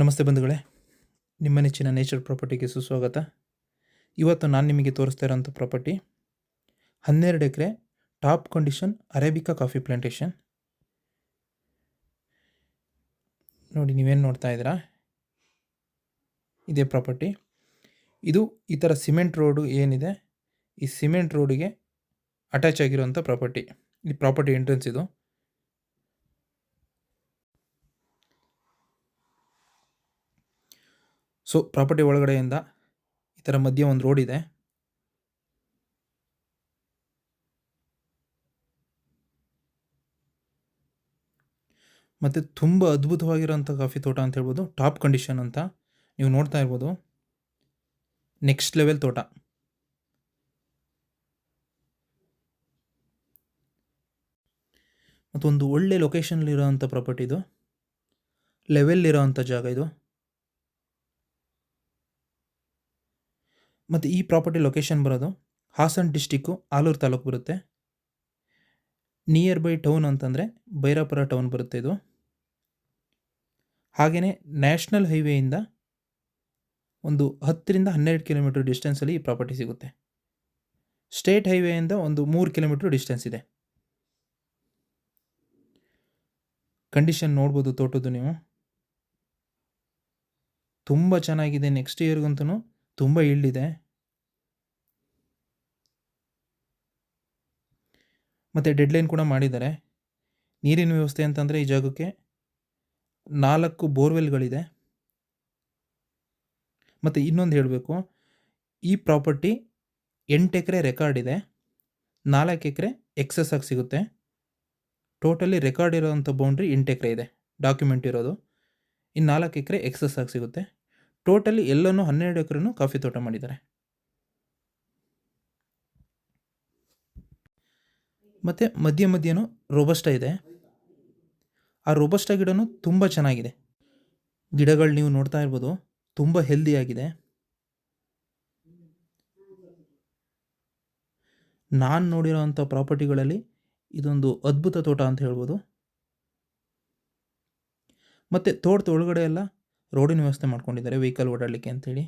ನಮಸ್ತೆ ಬಂಧುಗಳೇ, ನಿಮ್ಮ ನೆಚ್ಚಿನ ನೇಚರ್ ಪ್ರಾಪರ್ಟಿಗೆ ಸುಸ್ವಾಗತ. ಇವತ್ತು ನಾನು ನಿಮಗೆ ತೋರಿಸ್ತಾ ಇರೋಂಥ ಪ್ರಾಪರ್ಟಿ, ಹನ್ನೆರಡು ಎಕರೆ top condition Arabica coffee plantation. ನೋಡಿ, ನೀವೇನು ನೋಡ್ತಾ ಇದ್ದೀರಾ? ಇದೇ ಪ್ರಾಪರ್ಟಿ. ಇದು ಈ ಥರ ಸಿಮೆಂಟ್ ರೋಡು ಏನಿದೆ, ಈ ಸಿಮೆಂಟ್ ರೋಡಿಗೆ ಅಟ್ಯಾಚ್ ಆಗಿರುವಂಥ ಪ್ರಾಪರ್ಟಿ. ಈ ಪ್ರಾಪರ್ಟಿ ಎಂಟ್ರೆನ್ಸ್ ಇದು. ಸೊ ಪ್ರಾಪರ್ಟಿ ಒಳಗಡೆಯಿಂದ ಈ ಥರ ಮಧ್ಯೆ ಒಂದು ರೋಡ್ ಇದೆ. ಮತ್ತು ತುಂಬ ಅದ್ಭುತವಾಗಿರೋಂಥ ಕಾಫಿ ತೋಟ ಅಂತ ಹೇಳ್ಬೋದು. ಟಾಪ್ ಕಂಡೀಷನ್ ಅಂತ ನೀವು ನೋಡ್ತಾ ಇರ್ಬೋದು. ನೆಕ್ಸ್ಟ್ ಲೆವೆಲ್ ತೋಟ. ಮತ್ತೊಂದು ಒಳ್ಳೆ ಲೊಕೇಶನ್ಲಿರೋವಂಥ ಪ್ರಾಪರ್ಟಿ ಇದು. ಲೆವೆಲ್ ಇರೋವಂಥ ಜಾಗ ಇದು. ಮತ್ತು ಈ ಪ್ರಾಪರ್ಟಿ ಲೊಕೇಶನ್ ಬರೋದು ಹಾಸನ್ ಡಿಸ್ಟಿಕ್ಕು ಆಲೂರು ತಾಲೂಕು ಬರುತ್ತೆ. ನಿಯರ್ ಬೈ ಟೌನ್ ಅಂತಂದರೆ ಭೈರಾಪುರ ಟೌನ್ ಬರುತ್ತೆ ಇದು. ಹಾಗೆಯೇ ನ್ಯಾಷನಲ್ ಹೈವೇಯಿಂದ ಒಂದು ಹತ್ತರಿಂದ ಹನ್ನೆರಡು ಕಿಲೋಮೀಟ್ರ್ ಡಿಸ್ಟೆನ್ಸಲ್ಲಿ ಈ ಪ್ರಾಪರ್ಟಿ ಸಿಗುತ್ತೆ. ಸ್ಟೇಟ್ ಹೈವೇಯಿಂದ ಒಂದು ಮೂರು ಕಿಲೋಮೀಟ್ರ್ ಡಿಸ್ಟೆನ್ಸ್ ಇದೆ. ಕಂಡೀಷನ್ ನೋಡ್ಬೋದು ತೋಟದ್ದು ನೀವು. ತುಂಬ ಚೆನ್ನಾಗಿದೆ ನೆಕ್ಸ್ಟ್ ಇಯರ್ಗಂತೂ ತುಂಬ ಇಳ್ಳಿದೆ ಮತ್ತು ಡೆಡ್ಲೈನ್ ಕೂಡ ಮಾಡಿದ್ದಾರೆ. ನೀರಿನ ವ್ಯವಸ್ಥೆ ಅಂತಂದರೆ ಈ ಜಾಗಕ್ಕೆ ನಾಲ್ಕು ಬೋರ್ವೆಲ್ಗಳಿದೆ. ಮತ್ತು ಇನ್ನೊಂದು ಹೇಳಬೇಕು, ಈ ಪ್ರಾಪರ್ಟಿ ಎಂಟು ಎಕರೆ ರೆಕಾರ್ಡ್ ಇದೆ. ನಾಲ್ಕು ಎಕರೆ ಎಕ್ಸಸ್ ಆಗಿ ಸಿಗುತ್ತೆ. ಟೋಟಲಿ ರೆಕಾರ್ಡ್ ಇರೋವಂಥ ಬೌಂಡ್ರಿ ಎಂಟು ಎಕರೆ ಇದೆ. ಡಾಕ್ಯುಮೆಂಟ್ ಇರೋದು. ಇನ್ನು ನಾಲ್ಕು ಎಕರೆ ಎಕ್ಸಸ್ ಆಗಿ ಸಿಗುತ್ತೆ. ಟೋಟಲಿ ಎಲ್ಲನೂ ಹನ್ನೆರಡು ಎಕರೆನೂ ಕಾಫಿ ತೋಟ ಮಾಡಿದ್ದಾರೆ. ಮತ್ತು ಮಧ್ಯ ಮಧ್ಯನೂ ರೋಬಸ್ಟ ಇದೆ. ಆ ರೋಬಸ್ಟ ಗಿಡನೂ ತುಂಬ ಚೆನ್ನಾಗಿದೆ. ಗಿಡಗಳು ನೀವು ನೋಡ್ತಾ ಇರ್ಬೋದು, ತುಂಬ ಹೆಲ್ದಿಯಾಗಿದೆ ನಾನು ನೋಡಿರೋವಂಥ ಪ್ರಾಪರ್ಟಿಗಳಲ್ಲಿ ಇದೊಂದು ಅದ್ಭುತ ತೋಟ ಅಂತ ಹೇಳ್ಬೋದು. ಮತ್ತು ತೋಟದ ಒಳಗಡೆ ಎಲ್ಲ ರೋಡಿನ ವ್ಯವಸ್ಥೆ ಮಾಡ್ಕೊಂಡಿದ್ದಾರೆ ವೆಹಿಕಲ್ ಓಡಾಡಲಿಕ್ಕೆ ಅಂಥೇಳಿ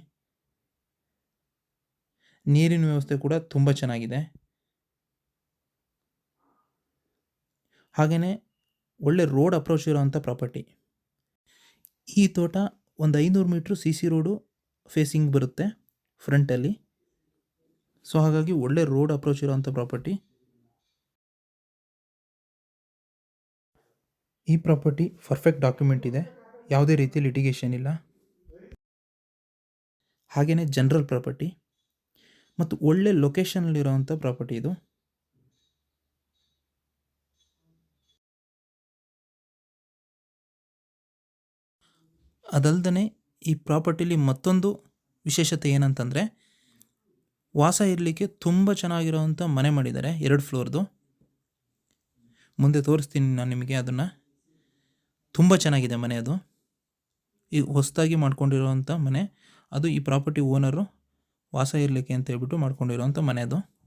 ನೀರಿನ ವ್ಯವಸ್ಥೆ ಕೂಡ ತುಂಬ ಚೆನ್ನಾಗಿದೆ. ಹಾಗೆಯೇ ಒಳ್ಳೆ ರೋಡ್ ಅಪ್ರೋಚ್ ಇರೋವಂಥ ಪ್ರಾಪರ್ಟಿ ಈ ತೋಟ ಒಂದು ಐನೂರು metre C C road facing ಬರುತ್ತೆ ಫ್ರಂಟಲ್ಲಿ ಸೊ ಹಾಗಾಗಿ ಒಳ್ಳೆ ರೋಡ್ ಅಪ್ರೋಚ್ ಇರೋವಂಥ ಪ್ರಾಪರ್ಟಿ ಈ ಪ್ರಾಪರ್ಟಿ ಪರ್ಫೆಕ್ಟ್ ಡಾಕ್ಯುಮೆಂಟ್ ಇದೆ. ಯಾವುದೇ ರೀತಿ ಲಿಟಿಗೇಷನ್ ಇಲ್ಲ. ಹಾಗೆಯೇ ಜನರಲ್ ಪ್ರಾಪರ್ಟಿ ಮತ್ತು ಒಳ್ಳೆ ಲೊಕೇಶನಲ್ಲಿರೋವಂಥ ಪ್ರಾಪರ್ಟಿ ಇದು. ಅದಲ್ದೇ ಈ ಪ್ರಾಪರ್ಟಿಲಿ ಮತ್ತೊಂದು ವಿಶೇಷತೆ ಏನಂತಂದರೆ ವಾಸ ಇರಲಿಕ್ಕೆ ತುಂಬ ಚೆನ್ನಾಗಿರೋವಂಥ ಮನೆ ಮಾಡಿದ್ದಾರೆ ಎರಡು ಫ್ಲೋರ್ದು ಮುಂದೆ ತೋರಿಸ್ತೀನಿ ನಾನು ನಿಮಗೆ ಅದನ್ನು. ತುಂಬ ಚೆನ್ನಾಗಿದೆ ಮನೆ ಅದು. ಈ ಹೊಸದಾಗಿ ಮಾಡ್ಕೊಂಡಿರೋವಂಥ ಮನೆ, ಅದು ಈ ಪ್ರಾಪರ್ಟಿ ಓನರು ವಾಸ ಇರಲಿಕ್ಕೆ ಅಂತ ಹೇಳ್ಬಿಟ್ಟು ಮಾಡ್ಕೊಂಡಿರೋವಂಥ ಮನೆ ಅದು.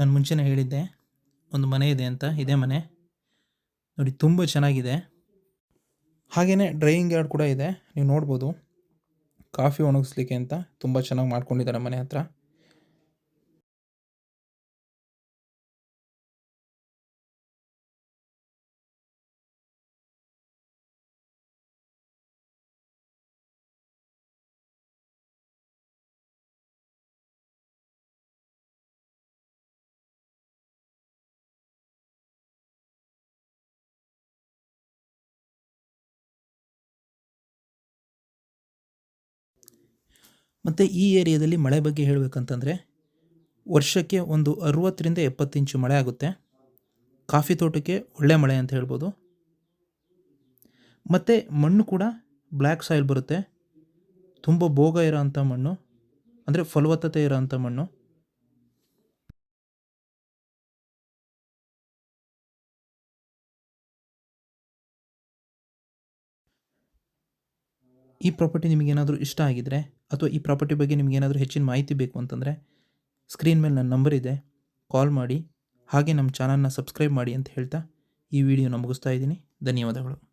ನಾನು ಮುಂಚೆನೇ ಹೇಳಿದ್ದೆ, ಒಂದು ಮನೆ ಇದೆ ಅಂತ, ಇದೇ ಮನೆ. ನೋಡಿ, ತುಂಬ ಚೆನ್ನಾಗಿದೆ. ಹಾಗೆಯೇ ಡ್ರೈಯಿಂಗ್ ಯಾರ್ಡ್ ಕೂಡ ಇದೆ, ನೀವು ನೋಡ್ಬೋದು. ಕಾಫಿ ಒಣಗಿಸ್ಲಿಕ್ಕೆ ಅಂತ ತುಂಬ ಚೆನ್ನಾಗಿ ಮಾಡ್ಕೊಂಡಿದ್ದಾರೆ ಮನೆ ಹತ್ರ. ಮತ್ತು ಈ ಏರಿಯಾದಲ್ಲಿ ಮಳೆ ಬಗ್ಗೆ ಹೇಳಬೇಕಂತಂದರೆ ವರ್ಷಕ್ಕೆ ಒಂದು ಅರುವತ್ತರಿಂದ ಎಪ್ಪತ್ತು ಇಂಚು ಮಳೆ ಆಗುತ್ತೆ. ಕಾಫಿ ತೋಟಕ್ಕೆ ಒಳ್ಳೆ ಮಳೆ ಅಂತ ಹೇಳ್ಬೋದು. ಮತ್ತು ಮಣ್ಣು ಕೂಡ ಬ್ಲ್ಯಾಕ್ ಸಾಯಿಲ್ ಬರುತ್ತೆ. ತುಂಬ ಭೋಗ ಇರೋಂಥ ಮಣ್ಣು, ಅಂದರೆ ಫಲವತ್ತತೆ ಇರೋಂಥ ಮಣ್ಣು. ಈ ಪ್ರಾಪರ್ಟಿ ನಿಮಗೇನಾದರೂ ಇಷ್ಟ ಆಗಿದರೆ ಅಥವಾ ಈ ಪ್ರಾಪರ್ಟಿ ಬಗ್ಗೆ ನಿಮಗೇನಾದರೂ ಹೆಚ್ಚಿನ ಮಾಹಿತಿ ಬೇಕು ಅಂತಂದರೆ ಸ್ಕ್ರೀನ್ ಮೇಲೆ ನನ್ನ ನಂಬರ್ ಇದೆ. ಕಾಲ್ ಮಾಡಿ. ಹಾಗೆ ನಮ್ಮ ಚಾನಲ್ನ ಸಬ್ಸ್ಕ್ರೈಬ್ ಮಾಡಿ ಅಂತ ಹೇಳ್ತಾ ಈ ವಿಡಿಯೋನ ಮುಗಿಸ್ತಾ ಇದ್ದೀನಿ. ಧನ್ಯವಾದಗಳು.